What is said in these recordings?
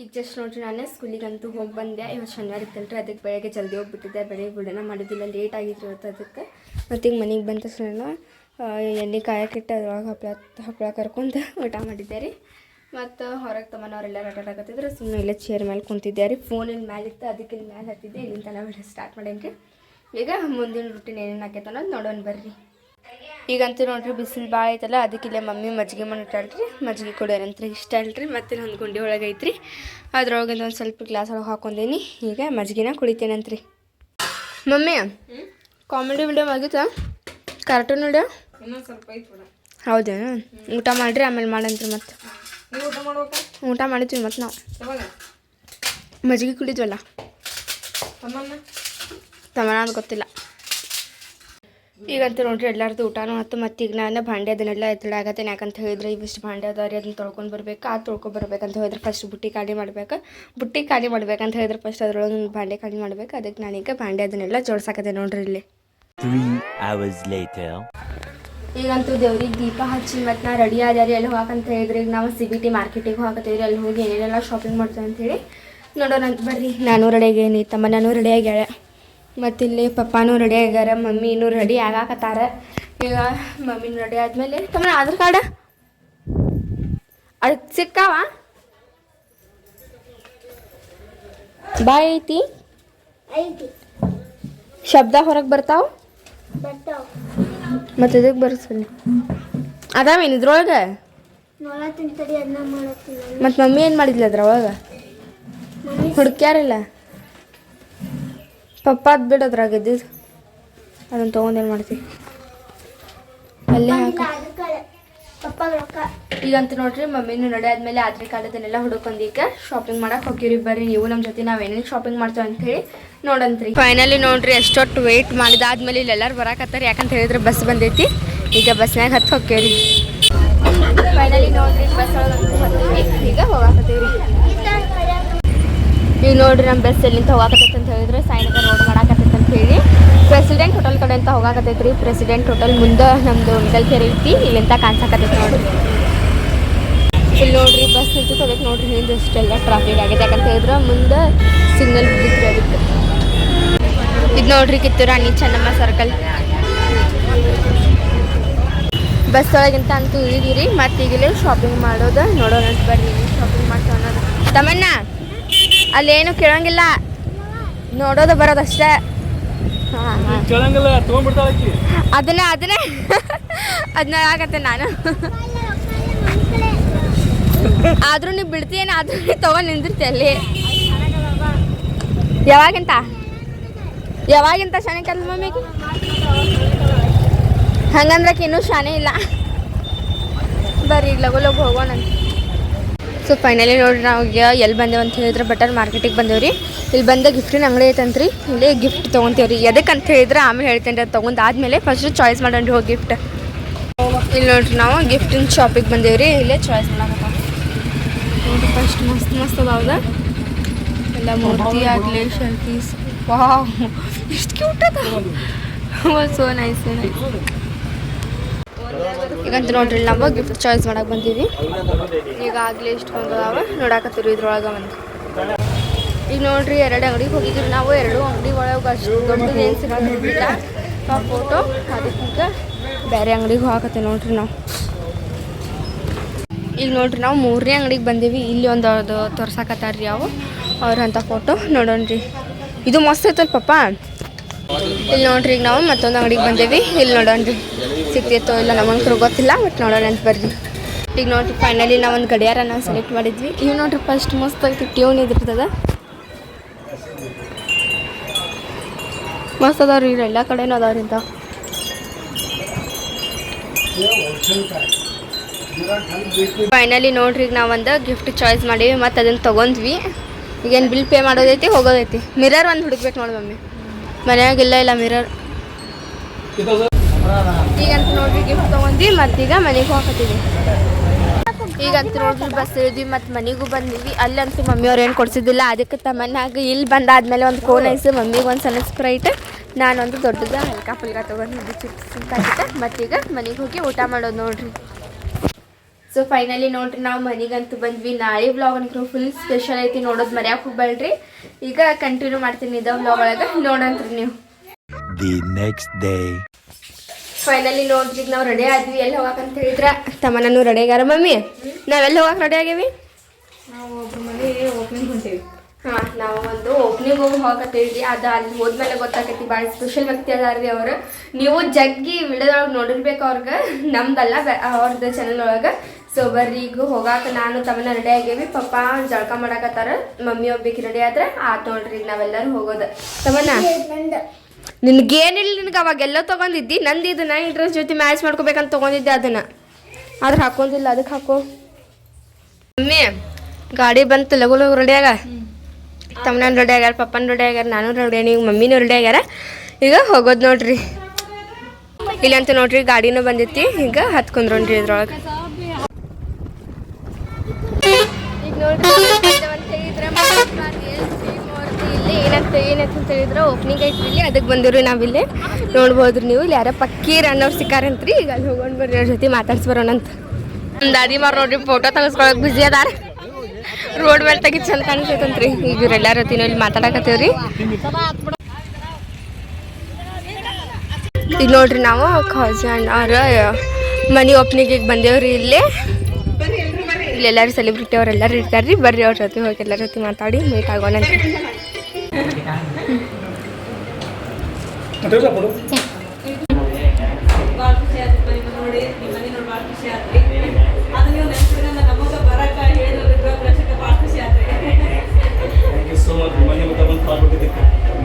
ಈಗ ಜಸ್ಟ್ ನೋಡ್ರಿ, ನಾನೇ ಸ್ಕೂಲಿಗಂತೂ ಹೋಗಿ ಬಂದೆ. ಇವತ್ತು ಶನಿವಾರ ಇತ್ತಲ್ರಿ, ಅದಕ್ಕೆ ಬೆಳಗ್ಗೆ ಜಲ್ದಿ ಹೋಗ್ಬಿಟ್ಟಿದ್ದೆ. ಬೆಳಗ್ಗೆ ಬಿಡೋಣ ಮಾಡಿದ್ದಿಲ್ಲ ಲೇಟ್ ಆಗಿದ್ರು ಇವತ್ತು ಅದಕ್ಕೆ. ಮತ್ತು ಈಗ ಮನೆಗೆ ಬಂದ ತಕ್ಷಣ ಎಣ್ಣೆ ಕಾಯಕ್ಕಿಟ್ಟು ಅದ್ರೊಳಗೆ ಹಪ್ಪಳ ಹಪ್ಪಳ ಕರ್ಕೊಂಡು ಊಟ ಮಾಡಿದ್ದೆ ರೀ. ಮತ್ತು ಹೊರಗೆ ತಮ್ಮನವರೆಲ್ಲ ಆಟಾಡಕತ್ತಿದ್ರು ಸುಮ್ಮನೆ ಇಲ್ಲೇ ಚೇರ್ ಮೇಲೆ ಕುಂತಿದ್ದೆ ರೀ. ಫೋನಿನ ಮೇಲೆ ಇತ್ತು, ಅದಕ್ಕೆ ಇಲ್ಲಿ ಮೇಲೆ ಹತ್ತಿದ್ದೆ. ಇಲ್ಲಿಂದ ನಾವು ಸ್ಟಾರ್ಟ್ ಮಾಡೇನಿ ಈಗ ಮುಂದಿನ ರೂಟೀನ್ ಏನೇನು ಆಕೈತೆ ಅನ್ನೋದು ನೋಡೋಣ ಬರ್ರಿ. ಈಗಂತೂ ನೋಡ್ರಿ ಬಿಸಿಲು ಭಾಳ ಐತಲ್ಲ ಅದಕ್ಕೆ ಇಲ್ಲೇ ಮಮ್ಮಿ ಮಜ್ಜಿಗೆ ಮಾಡಿಟ್ಟಾಳ್ರಿ ಮಜ್ಜಿಗೆ ಕುಡಿಯೋರಂತ್ರಿ ಇಷ್ಟ ಅಲ್ರಿ ಮತ್ತೆ ಒಂದು ಗುಂಡಿ ಒಳಗೆ ಐತ್ರಿ. ಅದ್ರೊಳಗೆ ಒಂದು ಸ್ವಲ್ಪ ಗ್ಲಾಸ್ ಒಳಗೆ ಹಾಕೊಂಡೇನಿ. ಈಗ ಮಜ್ಜಿಗೆನ ಕುಡಿತೇನಂತ್ರಿ ಮಮ್ಮಿ ಕಾಮಿಡಿ ವಿಡಿಯೋ ಆಗಿತ್ತಾ? ಕಾರ್ಟೂನ್ ವಿಡಿಯೋ ಹೌದಾ? ಹೌದೇನು ಊಟ ಮಾಡಿರಿ ಆಮೇಲೆ ಮಾಡಂತ್ರಿ ಮತ್ತೆ. ಊಟ ಮಾಡಿದ್ವಿ ಮತ್ತೆ ನಾವು. ಮಜ್ಜಿಗೆ ಕುಡಿದ್ವಲ್ಲ? ತಮ್ಮ ತಮನ ಅಂತ ಗೊತ್ತಿಲ್ಲ. ಈಗಂತೂ ನೋಡ್ರಿ ಎಲ್ಲಾರ್ದು ಊಟನೂ ಆಯ್ತು ಮತ್ತು ಈಗ ನಾನು ಭಾಂಡೆ ಅದನ್ನೆಲ್ಲ ಎತ್ತಡಾಗತ್ತೇನೆ ಯಾಕಂತ ಹೇಳಿದ್ರೆ ಇವಿಷ್ಟು ಭಾಂಡೆ ಅದಾವ್ರಿ ಅದನ್ನ ತೊಳ್ಕೊಂಡು ಬರ್ಬೇಕು ಆ ತೊಳ್ಕೊಂಡು ಬರ್ಬೇಕಂತ ಹೇಳಿದ್ರೆ ಫಸ್ಟ್ ಬುಟ್ಟಿ ಖಾಲಿ ಮಾಡ್ಬೇಕು. ಬುಟ್ಟಿ ಖಾಲಿ ಮಾಡ್ಬೇಕಂತ ಹೇಳಿದ್ರೆ ಫಸ್ಟ್ ಅದ್ರೊಳಗೆ ಒಂದು ಭಾಂಡೆ ಖಾಲಿ ಮಾಡ್ಬೇಕು. ಅದಕ್ಕೆ ನಾನೀಗ ಭಾಂಡೆ ಅದನ್ನೆಲ್ಲ ಜೋಡ್ಸಾಕತ್ತೆ ನೋಡ್ರಿ ಇಲ್ಲಿ. ಈಗಂತೂ ದೇವ್ರಿಗೆ ದೀಪ ಹಚ್ಚಿ ಮತ್ತು ನಾ ರೆಡಿ ಆದ್ಯಾರಿ ಅಲ್ಲಿ ಹೋಗಂತ ಹೇಳಿದ್ರೆ ಈಗ ನಾವು ಸಿ ಬಿ ಟಿ ಮಾರ್ಕೆಟಿಗೆ ಹೋಗತ್ತೇವ್ರಿ ಅಲ್ಲಿ ಹೋಗಿ ಏನೇನೆಲ್ಲ ಶಾಪಿಂಗ್ ಮಾಡ್ತೇವೆ ಅಂತೇಳಿ ನೋಡೋಣ ಅಂತ ಬರ್ರಿ. ನಾನು ರೆಡಿ ಆಗೇನಿ ತಮ್ಮ ನಾನು ರೆಡಿ ಆಗ್ಯಾಳ. ಮತ್ತು ಇಲ್ಲಿ ಪಪ್ಪಾನೂ ರೆಡಿ ಆಗ್ಯಾರ ಮಮ್ಮಿನೂ ರೆಡಿ ಆಗಾಕತ್ತಾರ. ಈಗ ಮಮ್ಮಿನೂ ರೆಡಿ ಆದಮೇಲೆ ತಮ್ಮ ಆಧಾರ್ ಕಾರ್ಡ ಅದು ಸಿಕ್ಕಾವ? ಬಾಯ್ ಐತಿ. ಶಬ್ದ ಹೊರಗೆ ಬರ್ತಾವ? ಮತ್ತೆ ಇದಕ್ಕೆ ಬರ್ಸಲ್ಲಿ ಅದಾವೇನು ಇದ್ರೊಳಗೆ? ಮತ್ತು ಮಮ್ಮಿ ಏನು ಮಾಡಿದ್ಲ ಅದ್ರೊಳಗೆ? ಹುಡುಕ್ಯಾರಿಲ್ಲ? ಪಪ್ಪ ಅದು ಬಿಡು ಅದ್ರಾಗ ಇದ್ದಿದ್ದು ಅದನ್ನು ತೊಗೊಂಡೇನು ಮಾಡ್ತೀವಿ ಅಲ್ಲೇ ಹಾಕ. ಈಗಂತ ನೋಡ್ರಿ ಮಮ್ಮಿನೂ ನಡೆ ಆದ್ಮೇಲೆ ಆದ್ರೆ ಕಾಲದನ್ನೆಲ್ಲ ಈಗ ಶಾಪಿಂಗ್ ಮಾಡಕ್ ಹೋಗಿರಿ ಬರ್ರಿ ನೀವು ನಮ್ಮ ಜೊತೆ ನಾವೇನೇನು ಶಾಪಿಂಗ್ ಮಾಡ್ತೇವೆ ಅಂತ ಹೇಳಿ ನೋಡಂತ್ರಿ. ಫೈನಲಿ ನೋಡ್ರಿ ಎಷ್ಟೊಟ್ಟು ವೇಟ್ ಮಾಡಿದಾದ್ಮೇಲೆ ಇಲ್ಲಿ ಎಲ್ಲರೂ ಬರಾಕತ್ತಾರ. ಯಾಕಂತ ಹೇಳಿದ್ರೆ ಬಸ್ ಬಂದೈತಿ. ಈಗ ಬಸ್ನಾಗ ಹತ್ತು ಹೋಗ್ತೇವ್ರಿ ಫೈನಲಿ ನೋಡ್ರಿ ಬಸ್ ಒಳಗೆ ಹತ್ತೀವಿ ಈಗ ಹೋಗಾಕತ್ತೀವ್ರಿ. ಈಗ ನೋಡ್ರಿ ನಮ್ಮ ಬಸ್ ಎಲ್ಲಿಂದ ಹೋಗಾಕತ್ತೈತೆ ಅಂತ ಹೇಳಿದ್ರೆ ಸಾಯಿನಗರ್ ರೋಡ್ ಮಾಡಾಕತ್ತೈತೆ ಅಂತ ಹೇಳಿ. ಪ್ರೆಸಿಡೆಂಟ್ ಹೋಟೆಲ್ ಕಡೆ ಅಂತ ಹೋಗಾಕತ್ತೈತೆ ರೀ. ಪ್ರೆಸಿಡೆಂಟ್ ಹೋಟೆಲ್ ಮುಂದೆ ನಮ್ಮದು ಮಿಡಲ್ ಕೆರೆ ಐತಿ. ಇಲ್ಲಿಂದ ಕಾಣಿಸಾಕತ್ತೈತೆ ನೋಡ್ರಿ. ಇಲ್ಲಿ ನೋಡ್ರಿ ಬಸ್ ನಿಂತು ಅದಕ್ಕೆ ನೋಡ್ರಿ. ಹಿಂದೆ ಇಷ್ಟೆಲ್ಲ ಟ್ರಾಫಿಕ್ ಆಗಿದೆ. ಯಾಕಂತ ಹೇಳಿದ್ರೆ ಮುಂದೆ ಸಿಗ್ನಲ್ ಬಿದ್ದಿತ್ತು ಅದಕ್ಕೆ. ಇದು ನೋಡ್ರಿ ಕಿತ್ತೂರಾಣಿ ಚೆನ್ನಮ್ಮ ಸರ್ಕಲ್ ಬಸ್ ಒಳಗಿಂತ ಅಂತೂ ಇಳಿದಿರಿ. ಮತ್ತೆ ಈಗಲೇ ಶಾಪಿಂಗ್ ಮಾಡೋದು. ನೋಡೋಣ ಅಂತ ಬರ್ರಿ ಶಾಪಿಂಗ್ ಅನ್ನೋದು ತಮ್ಮಣ್ಣ. ಅಲ್ಲೇನು ಕೇಳಂಗಿಲ್ಲ. ನೋಡೋದು ಬರೋದಷ್ಟೇ ಕೇಳಂಗಿಲ್ಲ ಅದನ್ನೇ ಅದನ್ನೇ. ಅದನ್ನ ಆಗತ್ತೆ ನಾನು. ಆದ್ರೂ ನೀವು ಬಿಡ್ತೀನಿ ಆದ್ರೂ ನೀ ತಗೊಂಡು ನಿಂದಿರ್ತಿ ಅಲ್ಲಿ. ಯಾವಾಗಿಂತ? ಯಾವಾಗಿಂತ ಶಾನೆ ಕಲ್ ಮಮ್ಮಿಗೆ ಹಂಗಂದ್ರಕ್ಕೆ ಇನ್ನೂ ಶಾನೆ ಇಲ್ಲ. ಬರ್ರಿ ಲಗು ಲಗು ಹೋಗೋಣ ಸೊ ಫೈನಲಿ ನೋಡಿರಿ ನಾವು ಎಲ್ಲಿ ಬಂದೇವು ಅಂತ ಹೇಳಿದ್ರೆ ಬಟರ್ ಮಾರ್ಕೆಟಿಗೆ ಬಂದೇವ್ರಿ ಇಲ್ಲಿ ಬಂದ ಗಿಫ್ಟಿನ ಅಂಗಡಿ ಐತಂತ್ರಿ ಇಲ್ಲಿ ಗಿಫ್ಟ್ ತೊಗೊಂತೀವ್ರಿ ಎದಕ್ಕೆ ಅಂತ ಹೇಳಿದ್ರೆ ಆಮೇಲೆ ಹೇಳ್ತೇನೆ ರೀ ಅದು ತೊಗೊಂಡಾದ್ಮೇಲೆ ಫಸ್ಟ್ ಚಾಯ್ಸ್ ಮಾಡೋಣ ಹೋಗಿ ಗಿಫ್ಟ್ ಇಲ್ಲಿ ನೋಡ್ರಿ ನಾವು ಗಿಫ್ಟಿನ ಶಾಪಿಗೆ ಬಂದೇವ್ರಿ ಇಲ್ಲೇ ಚಾಯ್ಸ್ ನೋಡ್ರಿ ಫಸ್ಟ್ ಮಸ್ತ್ ಮಸ್ತ್ ಅದಾವ್ದ ಎಲ್ಲ ಮೂರ್ತಿ ಆಗಲಿ ಶರ್ಟೀಸ್ ವಾವ್, ಎಷ್ಟು ಕ್ಯೂಟ್ ಅದ ಸೋ ನೈಸ್ ಈಗಂತ ನೋಡ್ರಿ ನಾವು ಗಿಫ್ಟ್ ಚಾಯ್ಸ್ ಮಾಡಕ್ಕೆ ಬಂದೀವಿ. ಈಗಾಗಲೇ ಇಷ್ಟೊಂದು ಅದಾವ. ನೋಡಾಕತ್ತೀವಿ ಇದ್ರೊಳಗೆ ಒಂದು ಈಗ ನೋಡ್ರಿ, ಎರಡು ಅಂಗಡಿಗೆ ಹೋಗಿದ್ವಿ ನಾವು. ಎರಡು ಅಂಗಡಿ ಒಳಗೆ ಅಷ್ಟು ದೊಡ್ಡದು ಏನು ಫೋಟೋ ಅದಕ್ಕಿಂತ ಬೇರೆ ಅಂಗಡಿಗೆ ಹೋಗಕತ್ತೆ ನೋಡ್ರಿ ನಾವು. ಈಗ ನೋಡ್ರಿ, ನಾವು ಮೂರನೇ ಅಂಗಡಿಗೆ ಬಂದೀವಿ. ಇಲ್ಲಿ ಒಂದು ಅದು ತೋರ್ಸಾಕತ್ತಾರ್ರಿ ಅವು ಅವ್ರಂಥ ಫೋಟೋ ನೋಡೋಣ್ರಿ ಇದು ಮಸ್ತ್ ಐತಲ್ ಪಪ್ಪ ಇಲ್ಲಿ ನೋಡ್ರಿ, ಈಗ ನಾವು ಮತ್ತೊಂದು ಅಂಗಡಿಗೆ ಬಂದೇವಿ. ಇಲ್ಲಿ ನೋಡೋಣ್ರಿ ಸಿಗ್ತೈತೋ ಇಲ್ಲ ನಮಂಕರು ಗೊತ್ತಿಲ್ಲ ಬಟ್ ನೋಡೋಣ ಅಂತ ಬರ್ರಿ. ಈಗ ನೋಡ್ರಿ ಫೈನಲಿ ನಾವು ಒಂದು ಗಡಿಯಾರ ಸೆಲೆಕ್ಟ್ ಮಾಡಿದ್ವಿ. ಇವು ನೋಡ್ರಿ ಫಸ್ಟ್ ಮಸ್ತ್ ಐತಿ ಟ್ಯೂನ್ ಇದಿರ್ತದೆ ಮಸ್ತ್ ಅದಾವ್ರಿ, ಇವ್ರು ಎಲ್ಲ ಕಡೆನೂ ಅದಾವ್ರಿ ಅಂತ. ಫೈನಲಿ ನೋಡ್ರಿ, ಈಗ ನಾವೊಂದು ಗಿಫ್ಟ್ ಚಾಯ್ಸ್ ಮಾಡೀವಿ, ಮತ್ತು ಅದನ್ನು ತೊಗೊಂಡ್ವಿ. ಈಗೇನು ಬಿಲ್ ಪೇ ಮಾಡೋದೈತಿ, ಹೋಗೋದೈತಿ. ಮಿರರ್ ಒಂದು ಹುಡುಕ್ಬೇಕು ನೋಡಿ ಮಮ್ಮಿ. ಮನೆಯಾಗಿಲ್ಲ ಇಲ್ಲ ಮಿರರ್ ಈಗಂತ ನೋಡ್ರಿ ಗಿಫ್ಟ್ ತೊಗೊಂಡ್ವಿ ಮತ್ತೀಗ ಮನೆಗೆ ಹೋಗಕತ್ತೀವಿ ಈಗಂತ ನೋಡ್ರಿ, ಬಸ್ ಇಳಿದ್ವಿ ಮತ್ತು ಮನೆಗೂ ಬಂದಿವಿ. ಅಲ್ಲಂತೂ ಮಮ್ಮಿಯವ್ರು ಏನು ಕೊಡ್ಸಿದ್ದಿಲ್ಲ, ಅದಕ್ಕೆ ತಮ್ಮನ್ನಾಗ ಇಲ್ಲಿ ಬಂದಾದ್ಮೇಲೆ ಒಂದು ಕೋನ್ ಐಸು, ಮಮ್ಮಿಗೆ ಒಂದು ಸಣ್ಣ ಸ್ಪ್ರೈಟ್ ನಾನೊಂದು ದೊಡ್ಡದ ಹಲ್ಕಾ ಫುಲ್ಕ ತೊಗೊಂಡಿದ್ದೆ ಚಿಪ್ಸ್ ಪ್ಯಾಕೆಟ್ ಮತ್ತೀಗ ಮನೆಗೆ ಹೋಗಿ ಊಟ ಮಾಡೋದು ನೋಡ್ರಿ. ಸೊ ಫೈನಲಿ ನೋಡ್ರಿ, ನಾವು ಮನೆಗಂತೂ ಬಂದ್ವಿ. ನಾಳೆ ಬ್ಲಾಗ್ ಅಂತೂ ಫುಲ್ ಸ್ಪೆಷಲ್ ಐತಿ ನೋಡೋದು ಮರ್ಯಾಕೆ ಹೋಗ್ಬೇಡ್ರಿ ಈಗ ಕಂಟಿನ್ಯೂ ಮಾಡ್ತೀನಿ ಇದ ವ್ಲಾಗ್ ಒಳಗೆ. ನೋಡಂತ್ರಿ ನೀವು. The next day. ಫೈನಲಿ ನೋಡ್ರಿ ಈಗ ನಾವು ರೆಡಿ ಆದ್ವಿ. ಎಲ್ಲಿ ಹೋಗಕಂತ ಹೇಳಿದ್ರ? ನಾನು ರೆಡಿ ಆಗ್ಯಾರ ಮಮ್ಮಿ? ನಾವೆಲ್ಲ ಹೋಗಕ್ಕೆ ರೆಡಿ ಆಗೇವಿ? ನಾವು ಒಬ್ರು ಮನೆ ಓಪನಿಂಗ್ ಹೊಂಟೇವಿ. ಹಾಂ ನಾವು ಒಂದು ಓಪನಿಂಗ್ ಹೋಗಿ ಹೋಗಕತ್ತೀವಿ ಅದು ಅಲ್ಲಿ ಹೋದ್ಮೇಲೆ ಗೊತ್ತಾಕೈತಿ ಭಾಳ ಸ್ಪೆಷಲ್ ವ್ಯಕ್ತಿ ಅದಾರ್ರಿ ಅವರು. ನೀವು ಜಗ್ಗಿ ವಿಡಿಯೋದೊಳಗೆ ನೋಡಿರ್ಬೇಕು ಅವ್ರಿಗೆ. ನಮ್ದಲ್ಲ ಅವ್ರದ್ದು ಚಾನಲ್ ಒಳಗೆ. ಸೊ ಬರ್ರಿ ಈಗ ಹೋಗಾಕ ನಾನು ತಮ್ಮನ ರೆಡಿ ಆಗೇವಿ. ಪಪ್ಪ ಜಳಕ ಮಾಡಾಕತ್ತಾರ. ಮಮ್ಮಿ ಒಬ್ಬಿಗೆ ರೆಡಿ ಆದ್ರೆ ಆತ್ ನೋಡ್ರಿ ಈಗ ನಾವೆಲ್ಲರೂ ಹೋಗೋದು. ತಮ್ಮನ ನಿನ್ಗೇನಿಲ್ಲ ನಿನಗೆ ಅವಾಗೆಲ್ಲ ತೊಗೊಂಡಿದ್ದಿ? ನಂದು ಇದನ್ನ ಇದ್ರ ಜೊತೆ ಮ್ಯಾಚ್ ಮಾಡ್ಕೋಬೇಕಂತ ತೊಗೊಂಡಿದ್ದೆ ಅದನ್ನ. ಆದ್ರೆ ಹಾಕೊಂಡಿಲ್ಲ ಅದಕ್ಕೆ ಹಾಕೋ. ಮಮ್ಮಿ, ಗಾಡಿ ಬಂತು ಲಗು ಲಗು ರೆಡಿಯಾಗ ತಮ್ಮನ ರೆಡಿ ಆಗ್ಯಾರ, ಪಪ್ಪನ ರೆಡಿ ಆಗ್ಯಾರ ನಾನು ರೆಡಿ ಆಗಿ ಮಮ್ಮಿನೂ ರೆಡಿ ಆಗ್ಯಾರ. ಈಗ ಹೋಗೋದು ನೋಡ್ರಿ. ಅಂತ ನೋಡ್ರಿ, ಗಾಡಿನೂ ಬಂದಿತ್ತು, ಈಗ ಹತ್ಕೊಂಡ್ರಿ ಇದ್ರೊಳಗೆ. ನೋಡ್ರಿ ಏನಂತ ಏನಂತ ಅಂತ ಹೇಳಿದ್ರೆ ಓಪನಿಂಗ್ ಐತ್ರಿ ಇಲ್ಲಿ, ಅದಕ್ಕೆ ಬಂದಿವ್ರಿ ನಾವಿಲ್ಲಿ. ನೋಡ್ಬೋದ್ರಿ ನೀವು, ಇಲ್ಲಿ ಯಾರ ಪಕ್ಕೀರ್ ಅನ್ನೋರು ಸಿಕ್ಕಾರಂತ್ರಿ. ಈಗ ಅಲ್ಲಿ ಹೋಗೋಣ ಬರ್ರಿ, ಅವ್ರ ಜೊತೆ ಮಾತಾಡ್ಸಿ ಬರೋಣಂತ ನಮ್ಮ ದಾದಿ ಮಾರ್ ನೋಡ್ರಿ ಫೋಟೋ ತಗಸ್ಕೊಳಕ್ ಬಿಸಿ ಅದಾರ. ರೋಡ್ ಮೇಲೆ ತೆಗಿ ಚಂದ ಕಾಣಿಸ್ತೈತಂತ್ರಿ. ಈಗ ಇವ್ರೆಲ್ಲಾರ ಜೊತೆ ಇಲ್ಲಿ ಮಾತಾಡಕತ್ತೇವ್ರಿ. ಈಗ ನೋಡ್ರಿ ನಾವು ಖಾಜಾನ್ ಅವ್ರ ಮನಿ ಓಪನಿಂಗ್ ಈಗ ಬಂದೇವ್ರಿ ಇಲ್ಲಿ. ಇಲ್ಲಿ ಎಲ್ಲರೂ ಸೆಲೆಬ್ರಿಟಿ ಅವರೆಲ್ಲರೂ ಇರ್ತಾರ್ರಿ. ಬರ್ರಿ, ಅವ್ರ ಜೊತೆ ಹೋಗಿ ಎಲ್ಲರ ಜೊತೆ ಮಾತಾಡಿ ಮೀಟ್ ಆಗೋಣ ಭಾಳ ಖುಷಿ ಆಯ್ತು ಮನೆ ನೋಡಿ ನಿಮ್ಮ ಮನೆ ನೋಡಿ ಭಾಳ ಖುಷಿ ಆಯ್ತು ಅದು ನೀವು ನೆನ್ಸ್ಕೊಂಡ್ರೆ ನಮಗೆ ಬರಕ ಹೇಳಿದ್ರೆ ಗೃಹಪ್ರವೇಶಕ್ಕೆ ಭಾಳ ಖುಷಿ ಆಯ್ತು ಥ್ಯಾಂಕ್ ಯು ಸೋ ಮಚ್ ಮನೆ ಮಟ್ಟ ಬಂದು ಕಾಲ್ ಕೊಟ್ಟಿದ್ದಕ್ಕೆ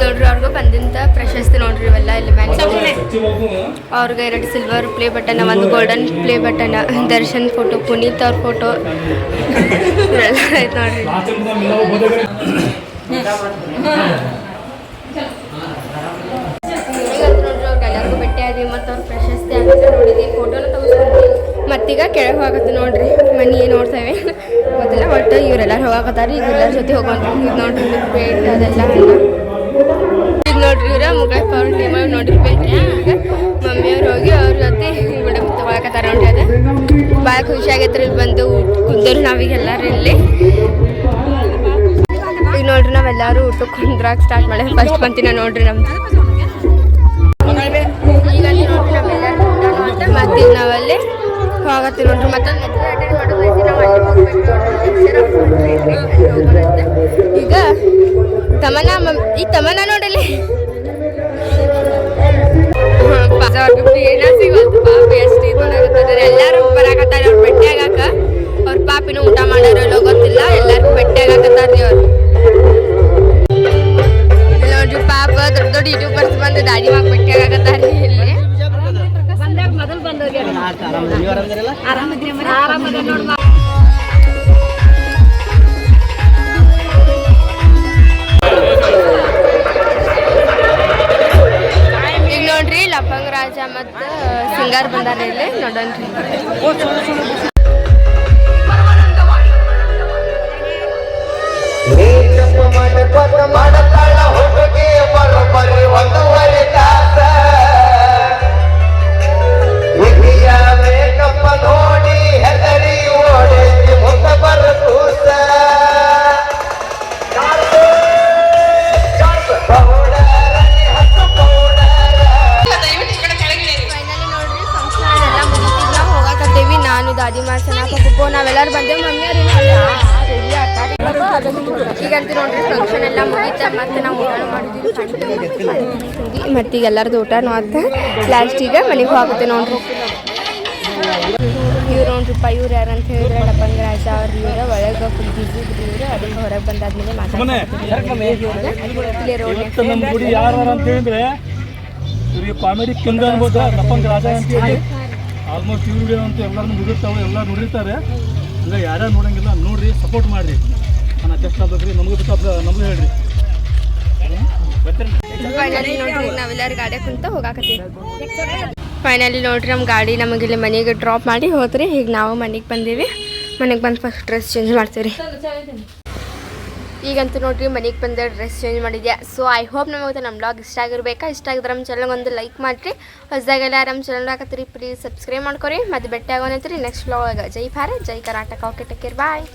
ನೋಡ್ರಿ ಅವ್ರಿಗೂ ಬಂದಿಂತ ಪ್ರಶಸ್ತಿ ನೋಡ್ರಿ ಇವೆಲ್ಲ ಇಲ್ಲಿ ಅವ್ರಿಗೆ ಎರಡು ಸಿಲ್ವರ್ ಪ್ಲೇ ಬಟನ್ ಒಂದು golden play button Darshan photo Puneeth ಅವ್ರ ಫೋಟೋ ಇವೆಲ್ಲ ಐತೆ ನೋಡ್ರಿ. ಎಲ್ಲರಿಗೂ ಭೇಟಿ ಆದ್ವಿ ಮತ್ತು ಅವ್ರ ಪ್ರಶಸ್ತಿ ಆಗುತ್ತೆ ನೋಡಿದ್ವಿ. ಫೋಟೋನ ತೆಗೆಸ್ಕೊಂಡ್ವಿ ಮತ್ತೀಗ ಕೆಳಗೆ ಹೋಗತ್ತೆ ನೋಡ್ರಿ. ಮನಿ ನೋಡ್ತೇವೆ. ಒಟ್ಟು ಇವರೆಲ್ಲರೂ ಹೋಗಾಕತ್ತಾರ. ಈಗ ಜೊತೆ ಈಗ ನೋಡ್ರಿ ಪೇಂಟ್ ಅದೆಲ್ಲ ಈಗ ನೋಡ್ರಿ ಇವ್ರ ಮುಗಪ್ಪ ಅವ್ರ ಟೀಮ್ ಅವ್ರು ನೋಡಿರ್ಬೇಕ್ರಿ ಈಗ ಮಮ್ಮಿ ಅವ್ರು ಹೋಗಿ ಅವ್ರ ಜೊತೆ ಬಿಡ ತಗೊಳಕತ್ತಾರ ನೋಡ್ರಿ ಅದು. ಭಾಳ ಖುಷಿ ಆಗೈತ್ರಿ ಇಲ್ಲಿ ಬಂದು ಕುಂದರು ನಾವೀಗ ಎಲ್ಲರೂ ಇಲ್ಲಿ. ಈಗ ನೋಡ್ರಿ ನಾವೆಲ್ಲರೂ ಊಟಕ್ಕೆ ಕುಂದ್ರಾಗ ಸ್ಟಾರ್ಟ್ ಮಾಡಿ ಫಸ್ಟ್ ಬಂತಿನ ನೋಡ್ರಿ ನಮ್ದು. ಈಗ ನೋಡ್ರಿ ನಾವೆಲ್ಲರೂ ಮತ್ತೆ ನಾವಲ್ಲಿ ಹೋಗತ್ತೀವಿ ನೋಡ್ರಿ. ಮತ್ತೊಂದು ಈಗ ತಮನ ಈ ತಮನ ನೋಡಲಿ. ಏನ ಸಿಗೋದು ಪಾಪ ಎಷ್ಟು ಇದು ಮಾಡಕತ್ತಾರ ಎಲ್ಲರೂ ಬರಾಕತ್ತಾರ ಅವ್ರು ಆಗಾಕ ಅವ್ರ ಪಾಪಿನ ಊಟ ಮಾಡಾರ ಇಲ್ಲೋ ಗೊತ್ತಿಲ್ಲ ಎಲ್ಲರಿಗೂ ಆಗಾಕತ್ತಾರ್ರಿ ಅವ್ರು ಇಲ್ಲಿ ನೋಡ್ರಿ ಪಾಪ ದೊಡ್ಡ ದೊಡ್ಡ ಯೂಟ್ಯೂಬರ್ಸ್ ಬಂದು ದಾಡಿ ಮಾಕ್ ಭೇಟಿ ಆಗಾಕತ್ತಾರ್ರಿ ಇಲ್ಲಿ. ಈಗ ಮತ್ತು ಸಿಂಗಾರ್ ಬಂದಾರ ಇಲ್ಲಿ ನೋಡೋಣ್ರಿ ಮಾಡಿದ್ವಿ ಈಗ ಎಲ್ಲರದು ಊಟನೂ ಆತ ಲಾಸ್ಟಿಗೆ ಮನೆಗೆ ಹೋಗುತ್ತೆ ನೋಡ್ರಿ. ಇವ್ರು ನೋಡ್ರಿಪ್ಪ ಇವ್ರು ಯಾರು ಅಂತ ಹೇಳಿದ್ರೆ ಲಪಂಗ ರಾಜ ಅವ್ರ ಇವ್ರ ಒಳಗೆ ಫುಲ್ ಬಿಸಿ ಇದ್ರು ಇವರು ಅದಕ್ಕೆ ಹೊರಗೆ ಬಂದಾದ್ಮೇಲೆ ಮಾತಾಡ್ತಾರೆ ಇವ್ರಿಗೆ ಕಾಮಿಡಿ ಕಿಂಗ್ ಅನ್ಬೋದು ಲಪ್ಪಂಗ ರಾಜ ಅಂತ ಹೇಳಿ. ಆಲ್ಮೋಸ್ಟ್ ಇವ್ರ ವಿಡಿಯೋ ಅಂತ ಎಲ್ಲರೂ ನುಡಿರ್ತಾವೆ ಎಲ್ಲ ನುಡಿರ್ತಾರೆ. ಇಲ್ಲ ಯಾರ್ಯಾರು ನೋಡಂಗಿಲ್ಲ ನೋಡ್ರಿ ಸಪೋರ್ಟ್ ಮಾಡಿರಿ. ನಾನು ಅಡ್ಜಸ್ಟ್ ಆಗ್ಬೇಕ್ರಿ ನಮಗೂ ಬಿಟ್ಟು ನಮಗೂ ಹೇಳ್ರಿ. ಫೈನಲಿ ನೋಡ್ರಿ ನಾವೆಲ್ಲರೂ ಗಾಡಿ ಕುಂತ ಹೋಗಾಕತ್ತೀವಿ. ಫೈನಲಿ ನಮ್ಮ ಗಾಡಿ ನಮಗೆ ಇಲ್ಲಿ ಮನೆಗೆ ಡ್ರಾಪ್ ಮಾಡಿ ಹೋದ್ರಿ ಈಗ ನಾವು ಮನೆಗೆ ಬಂದೀವಿ. ಮನೆಗೆ ಬಂದು ಫಸ್ಟ್ ಡ್ರೆಸ್ ಚೇಂಜ್ ಮಾಡ್ತೀವಿ ಈಗಂತೂ ನೋಡ್ರಿ, ಮನೆಗೆ ಬಂದ ಡ್ರೆಸ್ ಚೇಂಜ್ ಮಾಡಿದ್ಯಾ. ಸೊ ಐ ಹೋಪ್ ನಮಗೆ ನಮ್ಮ ಬ್ಲಾಗ್ ಇಷ್ಟ ಆಗಿರ್ಬೇಕಾ? ಇಷ್ಟ ಆಗಿದ್ರೆ ನಮ್ಮ ಚಾನಲ್ ಒಂದು ಲೈಕ್ ಮಾಡಿರಿ. ಹೊಸದಾಗೆಲ್ಲ ನಮ್ಮ ಚಾನಲ್ ಹಾಕತ್ತೀರಿ ಪ್ಲೀಸ್ ಸಬ್ಸ್ಕ್ರೈಬ್ ಮಾಡ್ಕೊರಿ. ಮತ್ತು ಭೇಟಿ ನೆಕ್ಸ್ಟ್ ಬ್ಲಾಗ್ ಜೈ ಭಾರತ್, ಜೈ Karnataka. Okay take care bye